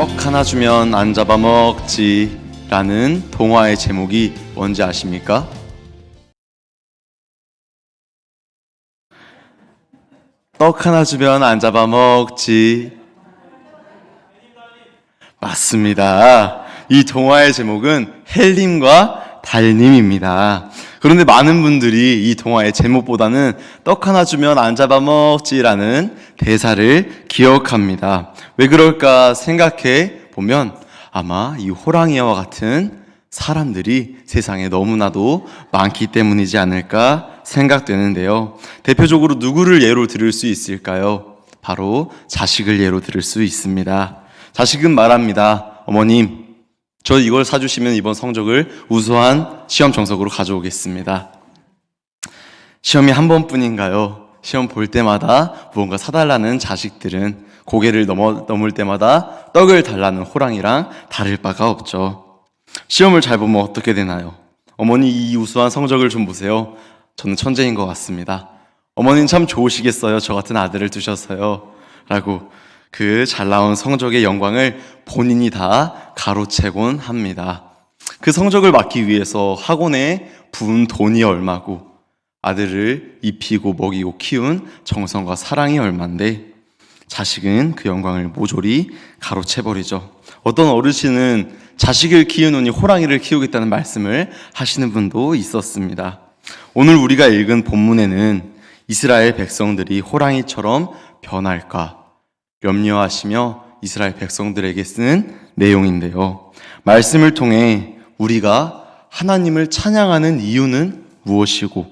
떡 하나 주면 안 잡아먹지 라는 동화의 제목이 뭔지 아십니까? 떡 하나 주면 안 잡아먹지 맞습니다. 이 동화의 제목은 헬림과 달님입니다. 그런데 많은 분들이 이 동화의 제목보다는 떡 하나 주면 안 잡아먹지라는 대사를 기억합니다. 왜 그럴까 생각해 보면 아마 이 호랑이와 같은 사람들이 세상에 너무나도 많기 때문이지 않을까 생각되는데요. 대표적으로 누구를 예로 들을 수 있을까요? 바로 자식을 예로 들을 수 있습니다. 자식은 말합니다. 어머님, 저 이걸 사주시면 이번 성적을 우수한 시험 정석으로 가져오겠습니다. 시험이 한 번뿐인가요? 시험 볼 때마다 무언가 사달라는 자식들은 고개를 넘어, 넘을 때마다 떡을 달라는 호랑이랑 다를 바가 없죠. 시험을 잘 보면 어떻게 되나요? 어머니 이 우수한 성적을 좀 보세요. 저는 천재인 것 같습니다. 어머니는 참 좋으시겠어요. 저 같은 아들을 두셔서요. 라고 그 잘 나온 성적의 영광을 본인이 다 가로채곤 합니다. 그 성적을 맡기 위해서 학원에 부은 돈이 얼마고 아들을 입히고 먹이고 키운 정성과 사랑이 얼만데 자식은 그 영광을 모조리 가로채버리죠. 어떤 어르신은 자식을 키우느니 호랑이를 키우겠다는 말씀을 하시는 분도 있었습니다. 오늘 우리가 읽은 본문에는 이스라엘 백성들이 호랑이처럼 변할까 염려하시며 이스라엘 백성들에게 쓰는 내용인데요. 말씀을 통해 우리가 하나님을 찬양하는 이유는 무엇이고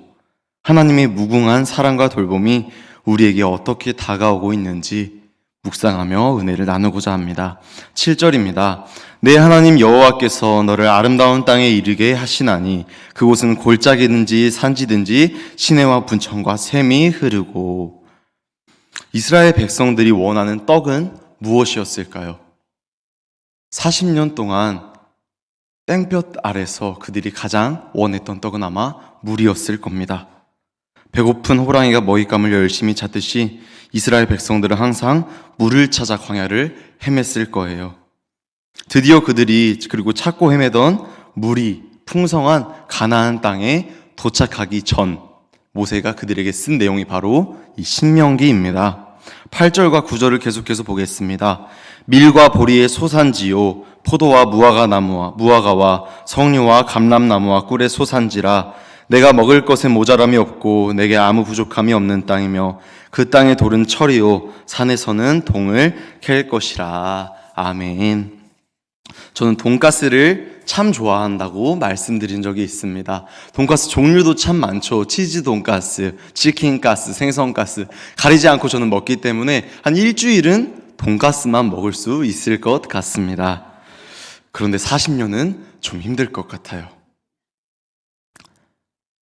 하나님의 무궁한 사랑과 돌봄이 우리에게 어떻게 다가오고 있는지 묵상하며 은혜를 나누고자 합니다. 7절입니다. 내 하나님 여호와께서 너를 아름다운 땅에 이르게 하시나니 그곳은 골짜기든지 산지든지 시내와 분천과 샘이 흐르고 이스라엘 백성들이 원하는 떡은 무엇이었을까요? 40년 동안 땡볕 아래서 그들이 가장 원했던 떡은 아마 물이었을 겁니다. 배고픈 호랑이가 먹잇감을 열심히 찾듯이 이스라엘 백성들은 항상 물을 찾아 광야를 헤맸을 거예요. 드디어 그들이 그리고 찾고 헤매던 물이 풍성한 가나안 땅에 도착하기 전 모세가 그들에게 쓴 내용이 바로 이 신명기입니다. 8절과 9절을 계속해서 보겠습니다. 밀과 보리의 소산지요 포도와 무화과 나무와 무화과와 성류와 감람나무와 꿀의 소산지라 내가 먹을 것에 모자람이 없고 내게 아무 부족함이 없는 땅이며 그 땅의 돌은 철이요 산에서는 동을 캘 것이라 아멘. 저는 돈가스를 참 좋아한다고 말씀드린 적이 있습니다. 돈가스 종류도 참 많죠. 치즈 돈가스, 치킨 가스, 생선 가스 가리지 않고 저는 먹기 때문에 한 일주일은 돈가스만 먹을 수 있을 것 같습니다. 그런데 40년은 좀 힘들 것 같아요.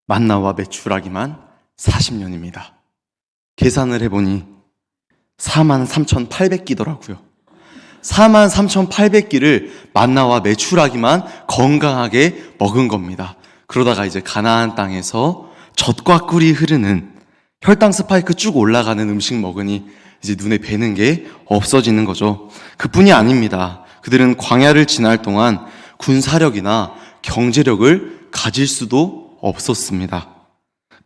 만나와 매출하기만 40년입니다. 계산을 해보니 43,800끼더라고요. 43,800끼를 만나와 매출하기만 건강하게 먹은 겁니다. 그러다가 이제 가나안 땅에서 젖과 꿀이 흐르는 혈당 스파이크 쭉 올라가는 음식 먹으니 이제 눈에 뵈는 게 없어지는 거죠. 그뿐이 아닙니다. 그들은 광야를 지날 동안 군사력이나 경제력을 가질 수도 없었습니다.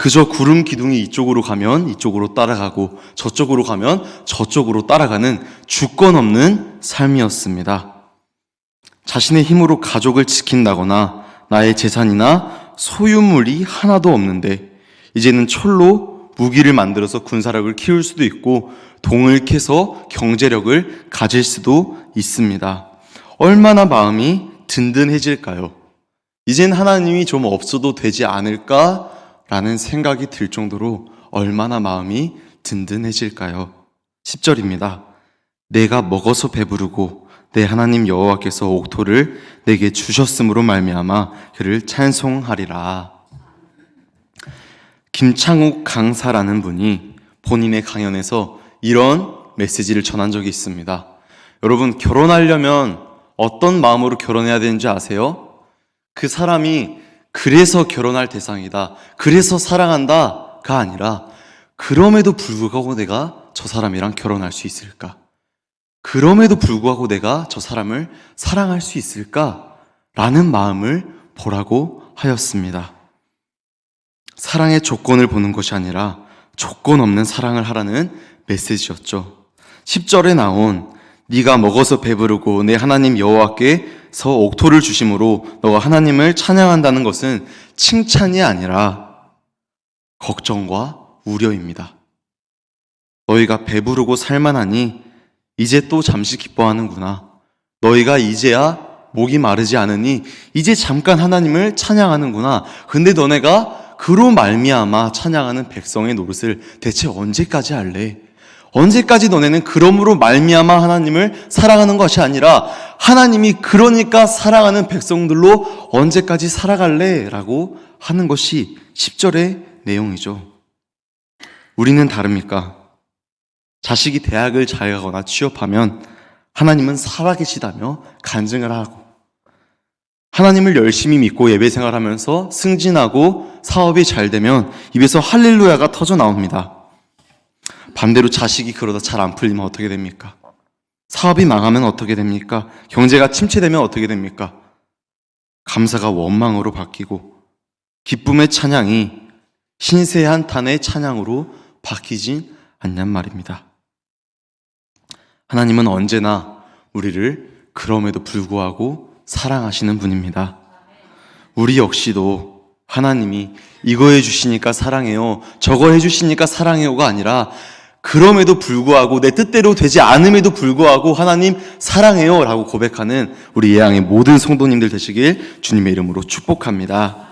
그저 구름 기둥이 이쪽으로 가면 이쪽으로 따라가고 저쪽으로 가면 저쪽으로 따라가는 주권 없는 삶이었습니다. 자신의 힘으로 가족을 지킨다거나 나의 재산이나 소유물이 하나도 없는데 이제는 철로 무기를 만들어서 군사력을 키울 수도 있고 동을 캐서 경제력을 가질 수도 있습니다. 얼마나 마음이 든든해질까요? 이젠 하나님이 좀 없어도 되지 않을까? 라는 생각이 들 정도로 얼마나 마음이 든든해질까요? 10절입니다. 내가 먹어서 배부르고 내 하나님 여호와께서 옥토를 내게 주셨으므로 말미암아 그를 찬송하리라. 김창욱 강사라는 분이 본인의 강연에서 이런 메시지를 전한 적이 있습니다. 여러분 결혼하려면 어떤 마음으로 결혼해야 되는지 아세요? 그 사람이 그래서 결혼할 대상이다. 그래서 사랑한다가 아니라 그럼에도 불구하고 내가 저 사람이랑 결혼할 수 있을까? 그럼에도 불구하고 내가 저 사람을 사랑할 수 있을까? 라는 마음을 보라고 하였습니다. 사랑의 조건을 보는 것이 아니라 조건 없는 사랑을 하라는 메시지였죠. 10절에 나온 네가 먹어서 배부르고 내 하나님 여호와께서 옥토를 주심으로 너가 하나님을 찬양한다는 것은 칭찬이 아니라 걱정과 우려입니다. 너희가 배부르고 살만하니 이제 또 잠시 기뻐하는구나. 너희가 이제야 목이 마르지 않으니 이제 잠깐 하나님을 찬양하는구나. 근데 너네가 그로 말미암아 찬양하는 백성의 노릇을 대체 언제까지 할래? 언제까지 너네는 그럼으로 말미암아 하나님을 사랑하는 것이 아니라 하나님이 그러니까 사랑하는 백성들로 언제까지 살아갈래? 라고 하는 것이 10절의 내용이죠. 우리는 다릅니까? 자식이 대학을 잘 가거나 취업하면 하나님은 살아계시다며 간증을 하고 하나님을 열심히 믿고 예배 생활하면서 승진하고 사업이 잘 되면 입에서 할렐루야가 터져 나옵니다. 반대로 자식이 그러다 잘 안 풀리면 어떻게 됩니까? 사업이 망하면 어떻게 됩니까? 경제가 침체되면 어떻게 됩니까? 감사가 원망으로 바뀌고 기쁨의 찬양이 신세 한탄의 찬양으로 바뀌진 않냔 말입니다. 하나님은 언제나 우리를 그럼에도 불구하고 사랑하시는 분입니다. 우리 역시도 하나님이 이거 해주시니까 사랑해요. 저거 해주시니까 사랑해요가 아니라 그럼에도 불구하고 내 뜻대로 되지 않음에도 불구하고 하나님 사랑해요 라고 고백하는 우리 예양의 모든 성도님들 되시길 주님의 이름으로 축복합니다.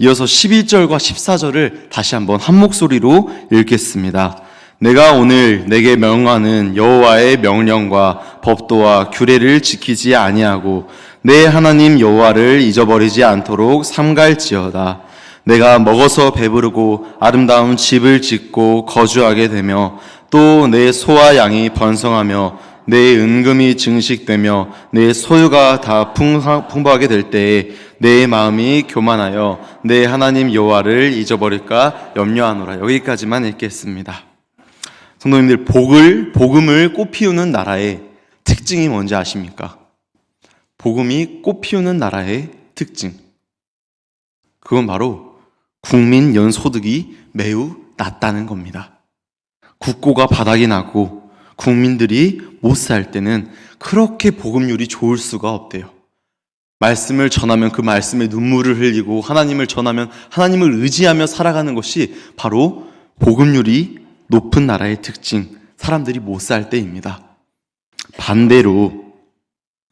이어서 11절과 14절을 다시 한번 한 목소리로 읽겠습니다. 내가 오늘 내게 명하는 여호와의 명령과 법도와 규례를 지키지 아니하고 내 하나님 여호와를 잊어버리지 않도록 삼갈지어다. 내가 먹어서 배부르고 아름다운 집을 짓고 거주하게 되며 또 내 소와 양이 번성하며 내 은금이 증식되며 내 소유가 다 풍부하게 될 때에 내 마음이 교만하여 내 하나님 여호와를 잊어버릴까 염려하노라. 여기까지만 읽겠습니다. 성도님들 복을 복음을 꽃피우는 나라의 특징이 뭔지 아십니까? 복음이 꽃피우는 나라의 특징. 그건 바로 국민 연소득이 매우 낮다는 겁니다. 국고가 바닥이 나고 국민들이 못 살 때는 그렇게 복음률이 좋을 수가 없대요. 말씀을 전하면 그 말씀에 눈물을 흘리고 하나님을 전하면 하나님을 의지하며 살아가는 것이 바로 복음률이 높은 나라의 특징, 사람들이 못 살 때입니다. 반대로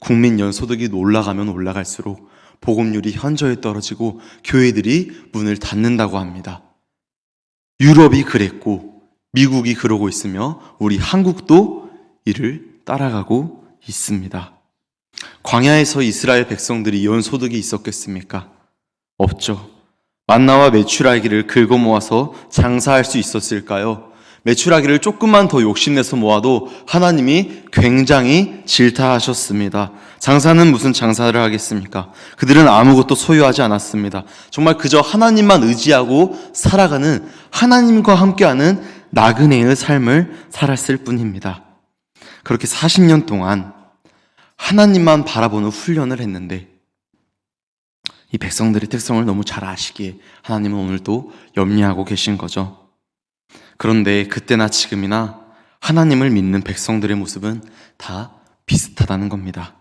국민 연소득이 올라가면 올라갈수록 복음률이 현저히 떨어지고 교회들이 문을 닫는다고 합니다. 유럽이 그랬고 미국이 그러고 있으며 우리 한국도 이를 따라가고 있습니다. 광야에서 이스라엘 백성들이 연소득이 있었겠습니까? 없죠. 만나와 메추라기를 긁어 모아서 장사할 수 있었을까요? 메추라기를 조금만 더 욕심내서 모아도 하나님이 굉장히 질타하셨습니다. 장사는 무슨 장사를 하겠습니까? 그들은 아무것도 소유하지 않았습니다. 정말 그저 하나님만 의지하고 살아가는 하나님과 함께하는 나그네의 삶을 살았을 뿐입니다. 그렇게 40년 동안 하나님만 바라보는 훈련을 했는데 이 백성들의 특성을 너무 잘 아시기에 하나님은 오늘 또 염려하고 계신 거죠. 그런데 그때나 지금이나 하나님을 믿는 백성들의 모습은 다 비슷하다는 겁니다.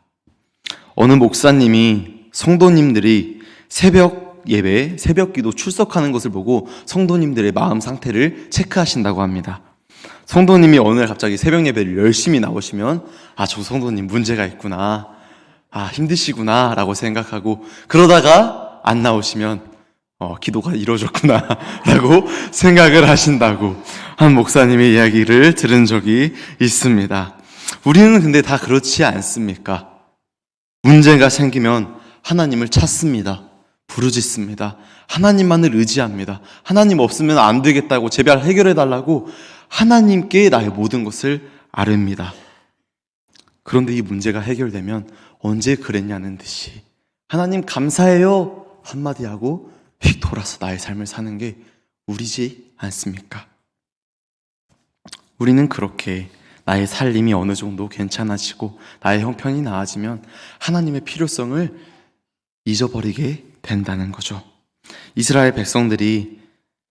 어느 목사님이 성도님들이 새벽 예배, 새벽 기도 출석하는 것을 보고 성도님들의 마음 상태를 체크하신다고 합니다. 성도님이 어느 날 갑자기 새벽 예배를 열심히 나오시면 아, 저 성도님 문제가 있구나. 아, 힘드시구나. 라고 생각하고 그러다가 안 나오시면 어, 기도가 이루어졌구나. 라고 생각을 하신다고 한 목사님의 이야기를 들은 적이 있습니다. 우리는 근데 다 그렇지 않습니까? 문제가 생기면 하나님을 찾습니다. 부르짖습니다. 하나님만을 의지합니다. 하나님 없으면 안 되겠다고 제발 해결해 달라고 하나님께 나의 모든 것을 아릅니다. 그런데 이 문제가 해결되면 언제 그랬냐는 듯이 하나님 감사해요 한마디 하고 휙 돌아서 나의 삶을 사는 게 우리지 않습니까? 우리는 그렇게 나의 살림이 어느 정도 괜찮아지고 나의 형편이 나아지면 하나님의 필요성을 잊어버리게 된다는 거죠. 이스라엘 백성들이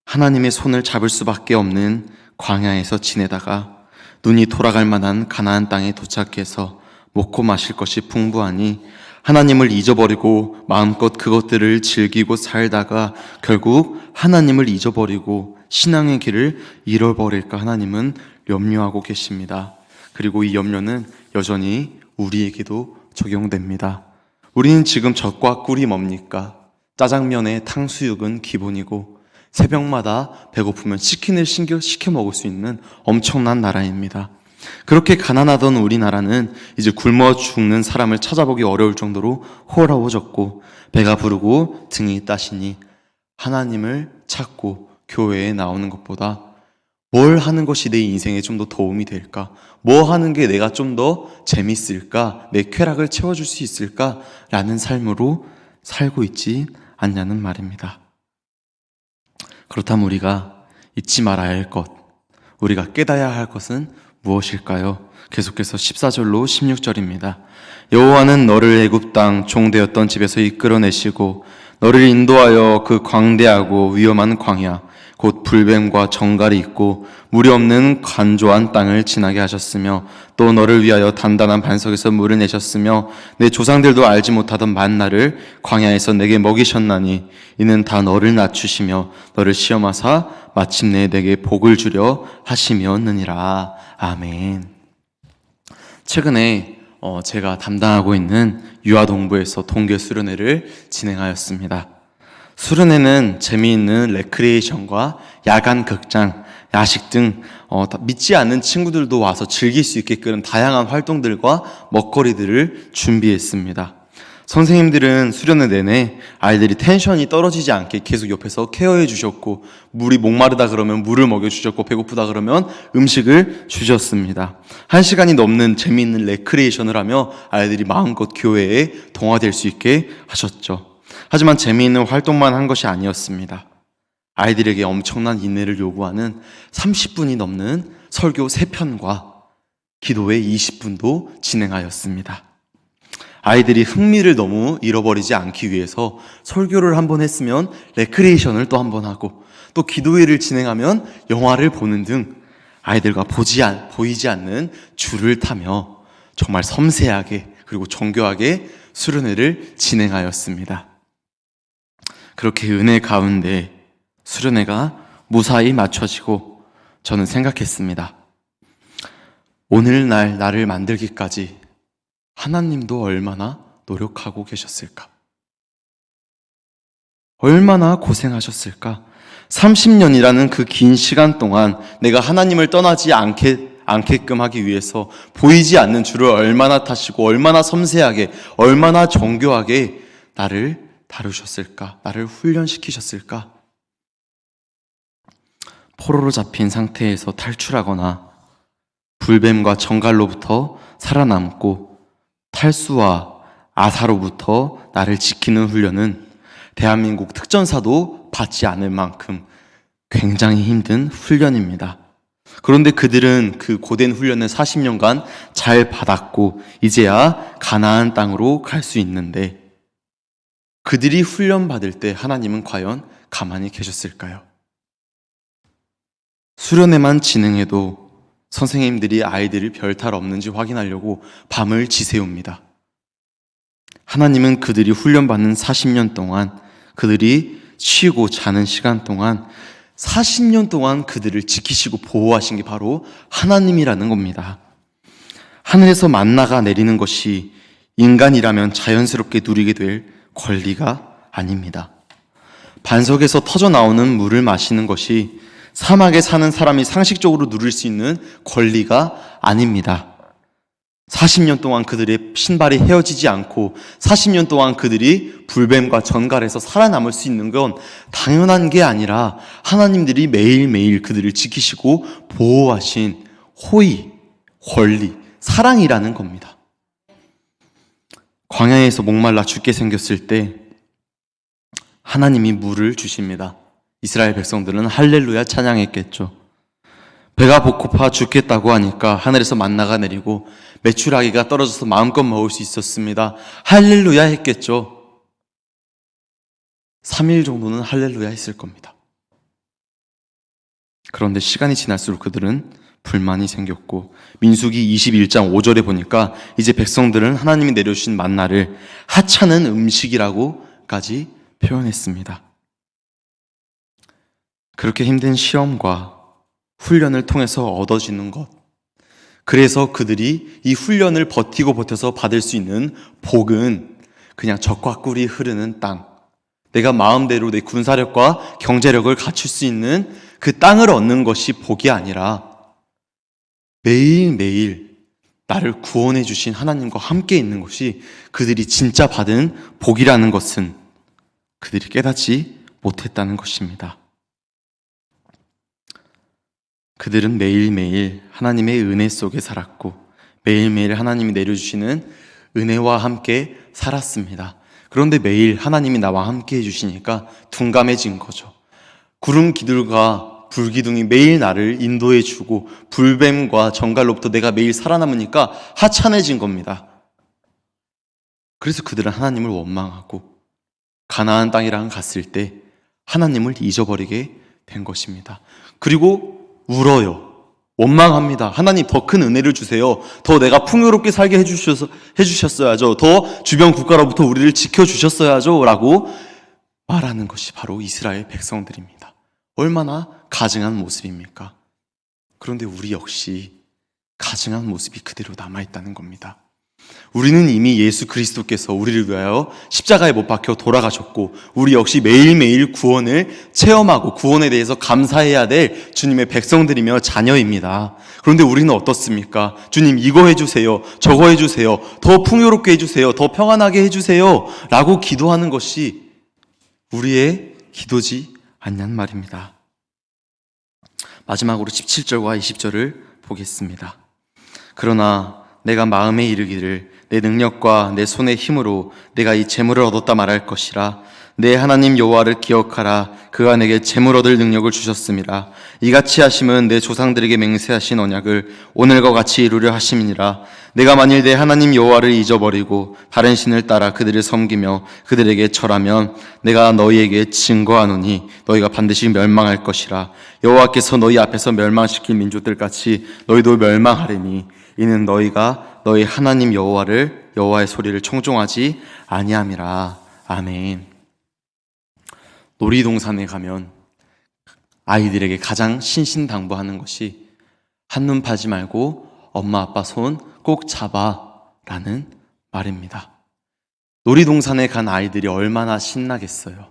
하나님의 손을 잡을 수밖에 없는 광야에서 지내다가 눈이 돌아갈 만한 가나안 땅에 도착해서 먹고 마실 것이 풍부하니 하나님을 잊어버리고 마음껏 그것들을 즐기고 살다가 결국 하나님을 잊어버리고 신앙의 길을 잃어버릴까 하나님은 염려하고 계십니다. 그리고 이 염려는 여전히 우리에게도 적용됩니다. 우리는 지금 젖과 꿀이 뭡니까? 짜장면에 탕수육은 기본이고 새벽마다 배고프면 치킨을 시켜 먹을 수 있는 엄청난 나라입니다. 그렇게 가난하던 우리나라는 이제 굶어 죽는 사람을 찾아보기 어려울 정도로 호라워졌고 배가 부르고 등이 따시니 하나님을 찾고 교회에 나오는 것보다 뭘 하는 것이 내 인생에 좀 더 도움이 될까? 뭐 하는 게 내가 좀 더 재밌을까? 내 쾌락을 채워줄 수 있을까? 라는 삶으로 살고 있지 않냐는 말입니다. 그렇다면 우리가 잊지 말아야 할 것, 우리가 깨달아야 할 것은 무엇일까요? 계속해서 14절로 16절입니다. 여호와는 너를 애굽 땅 종되었던 집에서 이끌어내시고 너를 인도하여 그 광대하고 위험한 광야 곧 불뱀과 정갈이 있고 물이 없는 간조한 땅을 지나게 하셨으며 또 너를 위하여 단단한 반석에서 물을 내셨으며 내 조상들도 알지 못하던 만나를 광야에서 내게 먹이셨나니 이는 다 너를 낮추시며 너를 시험하사 마침내 내게 복을 주려 하심이었느니라 아멘. 최근에 어, 제가 담당하고 있는 유아동부에서 동계 수련회를 진행하였습니다. 수련회는 재미있는 레크리에이션과 야간 극장, 야식 등 어, 다 믿지 않는 친구들도 와서 즐길 수 있게끔 다양한 활동들과 먹거리들을 준비했습니다. 선생님들은 수련회 내내 아이들이 텐션이 떨어지지 않게 계속 옆에서 케어해 주셨고 물이 목마르다 그러면 물을 먹여 주셨고 배고프다 그러면 음식을 주셨습니다. 한 시간이 넘는 재미있는 레크리에이션을 하며 아이들이 마음껏 교회에 동화될 수 있게 하셨죠. 하지만 재미있는 활동만 한 것이 아니었습니다. 아이들에게 엄청난 인내를 요구하는 30분이 넘는 설교 3편과 기도회 20분도 진행하였습니다. 아이들이 흥미를 너무 잃어버리지 않기 위해서 설교를 한 번 했으면 레크리에이션을 또 한 번 하고 또 기도회를 진행하면 영화를 보는 등 아이들과 보지 않, 보이지 않는 줄을 타며 정말 섬세하게 그리고 정교하게 수련회를 진행하였습니다. 그렇게 은혜 가운데 수련회가 무사히 맞춰지고 저는 생각했습니다. 오늘날 나를 만들기까지 하나님도 얼마나 노력하고 계셨을까? 얼마나 고생하셨을까? 30년이라는 그 긴 시간 동안 내가 하나님을 떠나지 않게, 않게끔 하기 위해서 보이지 않는 줄을 얼마나 타시고 얼마나 섬세하게 얼마나 정교하게 나를 다루셨을까? 나를 훈련시키셨을까? 포로로 잡힌 상태에서 탈출하거나 불뱀과 정갈로부터 살아남고 탈수와 아사로부터 나를 지키는 훈련은 대한민국 특전사도 받지 않을 만큼 굉장히 힘든 훈련입니다. 그런데 그들은 그 고된 훈련을 40년간 잘 받았고 이제야 가나안 땅으로 갈 수 있는데 그들이 훈련 받을 때 하나님은 과연 가만히 계셨을까요? 수련회만 진행해도 선생님들이 아이들이 별탈 없는지 확인하려고 밤을 지새웁니다. 하나님은 그들이 훈련받는 40년 동안 그들이 쉬고 자는 시간 동안 40년 동안 그들을 지키시고 보호하신 게 바로 하나님이라는 겁니다. 하늘에서 만나가 내리는 것이 인간이라면 자연스럽게 누리게 될 권리가 아닙니다. 반석에서 터져 나오는 물을 마시는 것이 사막에 사는 사람이 상식적으로 누릴 수 있는 권리가 아닙니다. 40년 동안 그들의 신발이 헤어지지 않고 40년 동안 그들이 불뱀과 전갈에서 살아남을 수 있는 건 당연한 게 아니라 하나님들이 매일매일 그들을 지키시고 보호하신 호의, 권리, 사랑이라는 겁니다. 광야에서 목말라 죽게 생겼을 때 하나님이 물을 주십니다. 이스라엘 백성들은 할렐루야 찬양했겠죠. 배가 고파 죽겠다고 하니까 하늘에서 만나가 내리고 메추라기가 떨어져서 마음껏 먹을 수 있었습니다. 할렐루야 했겠죠. 3일 정도는 할렐루야 했을 겁니다. 그런데 시간이 지날수록 그들은 불만이 생겼고 민수기 21장 5절에 보니까 이제 백성들은 하나님이 내려주신 만나를 하찮은 음식이라고까지 표현했습니다. 그렇게 힘든 시험과 훈련을 통해서 얻어지는 것. 그래서 그들이 이 훈련을 버티고 버텨서 받을 수 있는 복은 그냥 적과 꿀이 흐르는 땅. 내가 마음대로 내 군사력과 경제력을 갖출 수 있는 그 땅을 얻는 것이 복이 아니라 매일매일 나를 구원해 주신 하나님과 함께 있는 것이 그들이 진짜 받은 복이라는 것은 그들이 깨닫지 못했다는 것입니다. 그들은 매일매일 하나님의 은혜 속에 살았고 매일매일 하나님이 내려주시는 은혜와 함께 살았습니다. 그런데 매일 하나님이 나와 함께 해주시니까 둔감해진 거죠. 구름 기둥과 불기둥이 매일 나를 인도해 주고 불뱀과 정갈로부터 내가 매일 살아남으니까 하찮아진 겁니다. 그래서 그들은 하나님을 원망하고 가나안 땅이랑 갔을 때 하나님을 잊어버리게 된 것입니다. 그리고 울어요. 원망합니다. 하나님 더 큰 은혜를 주세요. 더 내가 풍요롭게 살게 해주셔서, 해주셨어야죠. 더 주변 국가로부터 우리를 지켜주셨어야죠. 라고 말하는 것이 바로 이스라엘 백성들입니다. 얼마나 가증한 모습입니까? 그런데 우리 역시 가증한 모습이 그대로 남아있다는 겁니다. 우리는 이미 예수 그리스도께서 우리를 위하여 십자가에 못 박혀 돌아가셨고, 우리 역시 매일매일 구원을 체험하고 구원에 대해서 감사해야 될 주님의 백성들이며 자녀입니다. 그런데 우리는 어떻습니까? 주님, 이거 해주세요. 저거 해주세요. 더 풍요롭게 해주세요. 더 평안하게 해주세요. 라고 기도하는 것이 우리의 기도지 않냔 말입니다. 마지막으로 17절과 20절을 보겠습니다. 그러나 내가 마음에 이르기를 내 능력과 내 손의 힘으로 내가 이 재물을 얻었다 말할 것이라 내 하나님 여호와를 기억하라. 그가 내게 재물 얻을 능력을 주셨음이라 이같이 하심은 내 조상들에게 맹세하신 언약을 오늘과 같이 이루려 하심이니라. 내가 만일 내 하나님 여호와를 잊어버리고 다른 신을 따라 그들을 섬기며 그들에게 절하면 내가 너희에게 증거하노니 너희가 반드시 멸망할 것이라. 여호와께서 너희 앞에서 멸망시킬 민족들 같이 너희도 멸망하리니 이는 너희가 너희 하나님 여호와를 여호와의 소리를 청종하지 아니함이라. 아멘. 놀이동산에 가면 아이들에게 가장 신신당부하는 것이 한눈 파지 말고 엄마 아빠 손 꼭 잡아라는 말입니다. 놀이동산에 간 아이들이 얼마나 신나겠어요.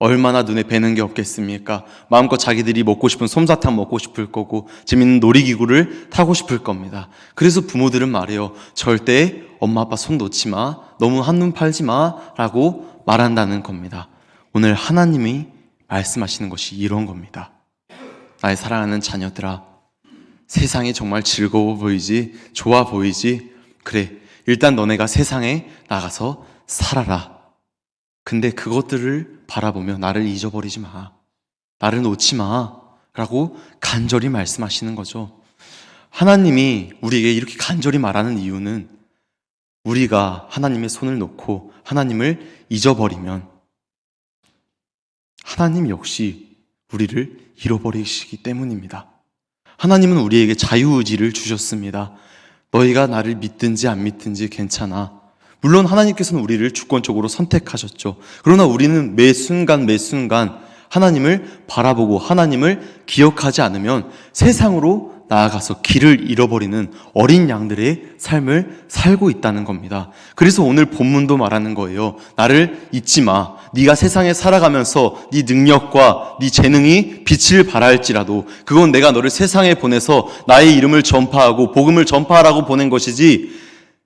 얼마나 눈에 뵈는 게 없겠습니까? 마음껏 자기들이 먹고 싶은 솜사탕 먹고 싶을 거고 재밌는 놀이기구를 타고 싶을 겁니다. 그래서 부모들은 말해요. 절대 엄마 아빠 손 놓지 마. 너무 한눈 팔지 마. 라고 말한다는 겁니다. 오늘 하나님이 말씀하시는 것이 이런 겁니다. 나의 사랑하는 자녀들아, 세상이 정말 즐거워 보이지, 좋아 보이지, 그래, 일단 너네가 세상에 나가서 살아라. 근데 그것들을 바라보며 나를 잊어버리지 마. 나를 놓지 마. 라고 간절히 말씀하시는 거죠. 하나님이 우리에게 이렇게 간절히 말하는 이유는 우리가 하나님의 손을 놓고 하나님을 잊어버리면 하나님 역시 우리를 잃어버리시기 때문입니다. 하나님은 우리에게 자유의지를 주셨습니다. 너희가 나를 믿든지 안 믿든지 괜찮아. 물론 하나님께서는 우리를 주권적으로 선택하셨죠. 그러나 우리는 매 순간 매 순간 하나님을 바라보고 하나님을 기억하지 않으면 세상으로 나아가서 길을 잃어버리는 어린 양들의 삶을 살고 있다는 겁니다. 그래서 오늘 본문도 말하는 거예요. 나를 잊지 마. 네가 세상에 살아가면서 네 능력과 네 재능이 빛을 발할지라도 그건 내가 너를 세상에 보내서 나의 이름을 전파하고 복음을 전파하라고 보낸 것이지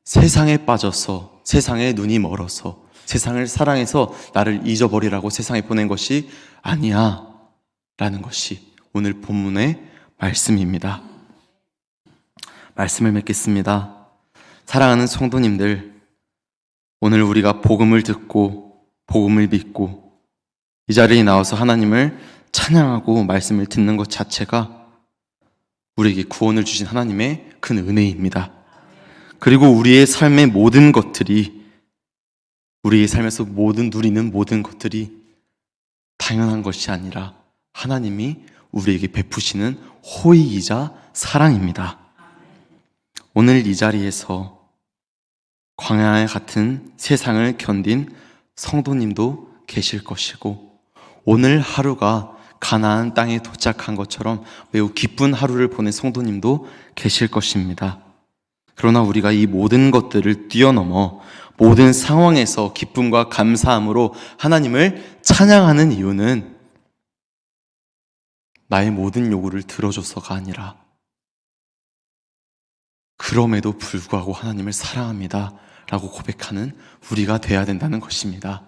세상에 빠져서 세상에 눈이 멀어서 세상을 사랑해서 나를 잊어버리라고 세상에 보낸 것이 아니야. 라는 것이 오늘 본문의 말씀입니다. 말씀을 맺겠습니다. 사랑하는 성도님들, 오늘 우리가 복음을 듣고 복음을 믿고 이 자리에 나와서 하나님을 찬양하고 말씀을 듣는 것 자체가 우리에게 구원을 주신 하나님의 큰 은혜입니다. 그리고 우리의 삶의 모든 것들이 우리의 삶에서 모든 누리는 모든 것들이 당연한 것이 아니라 하나님이 우리에게 베푸시는 호의이자 사랑입니다. 오늘 이 자리에서 광야 같은 세상을 견딘 성도님도 계실 것이고 오늘 하루가 가나안 땅에 도착한 것처럼 매우 기쁜 하루를 보낸 성도님도 계실 것입니다. 그러나 우리가 이 모든 것들을 뛰어넘어 모든 상황에서 기쁨과 감사함으로 하나님을 찬양하는 이유는 나의 모든 요구를 들어줘서가 아니라 그럼에도 불구하고 하나님을 사랑합니다. 라고 고백하는 우리가 돼야 된다는 것입니다.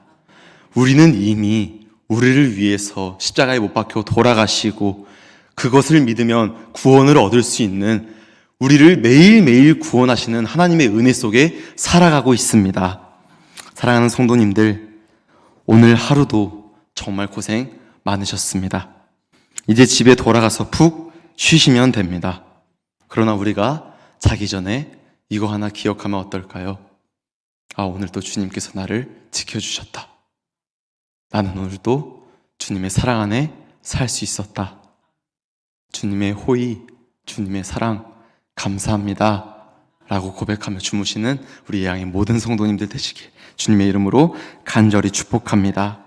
우리는 이미 우리를 위해서 십자가에 못 박혀 돌아가시고 그것을 믿으면 구원을 얻을 수 있는 우리를 매일매일 구원하시는 하나님의 은혜 속에 살아가고 있습니다. 사랑하는 성도님들, 오늘 하루도 정말 고생 많으셨습니다. 이제 집에 돌아가서 푹 쉬시면 됩니다. 그러나 우리가 자기 전에 이거 하나 기억하면 어떨까요? 아, 오늘도 주님께서 나를 지켜주셨다. 나는 오늘도 주님의 사랑 안에 살 수 있었다. 주님의 호의, 주님의 사랑, 감사합니다. 라고 고백하며 주무시는 우리 양의 모든 성도님들 되시길 주님의 이름으로 간절히 축복합니다.